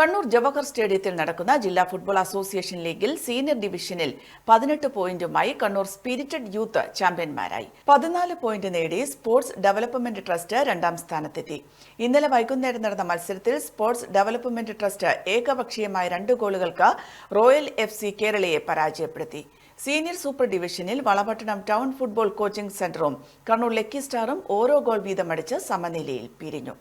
കണ്ണൂർ ജവഹർ സ്റ്റേഡിയത്തിൽ നടക്കുന്ന ജില്ലാ ഫുട്ബോൾ അസോസിയേഷൻ ലീഗിൽ സീനിയർ ഡിവിഷനിൽ പതിനെട്ട് പോയിന്റുമായി കണ്ണൂർ സ്പിരിറ്റഡ് യൂത്ത് ചാമ്പ്യന്മാരായി. പതിനാല് പോയിന്റ് നേടി സ്പോർട്സ് ഡെവലപ്മെന്റ് ട്രസ്റ്റ് രണ്ടാം സ്ഥാനത്തെത്തി. ഇന്നലെ വൈകുന്നേരം നടന്ന മത്സരത്തിൽ സ്പോർട്സ് ഡെവലപ്മെന്റ് ട്രസ്റ്റ് ഏകപക്ഷീയമായ രണ്ട് ഗോളുകൾക്ക് റോയൽ എഫ് സി കേരളയെ പരാജയപ്പെടുത്തി. സീനിയർ സൂപ്പർ ഡിവിഷനിൽ വളപട്ടണം ടൗൺ ഫുട്ബോൾ കോച്ചിംഗ് സെന്ററും കണ്ണൂർ ലക്കി സ്റ്റാറും ഓരോ ഗോൾ വീതമടിച്ച് സമനിലയിൽ പിരിഞ്ഞു.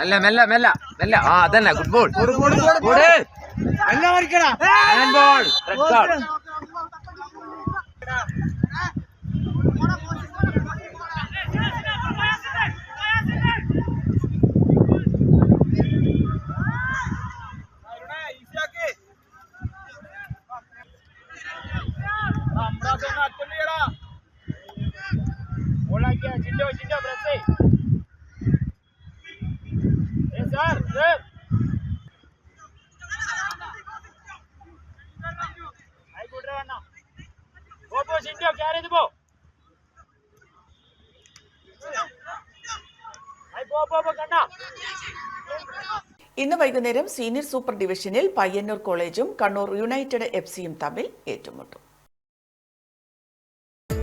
மெல்ல மெல்ல மெல்ல மெல்ல ஆ அதானே குட் பால் ஒரு போடு போடு hand ball red card Hola, ¿qué? Chindo. ഇന്ന് വൈകുന്നേരം സീനിയർ സൂപ്പർ ഡിവിഷനിൽ പയ്യന്നൂർ കോളേജും കണ്ണൂർ യുണൈറ്റഡ് എഫ് സിയും തമ്മിൽ ഏറ്റുമുട്ടും.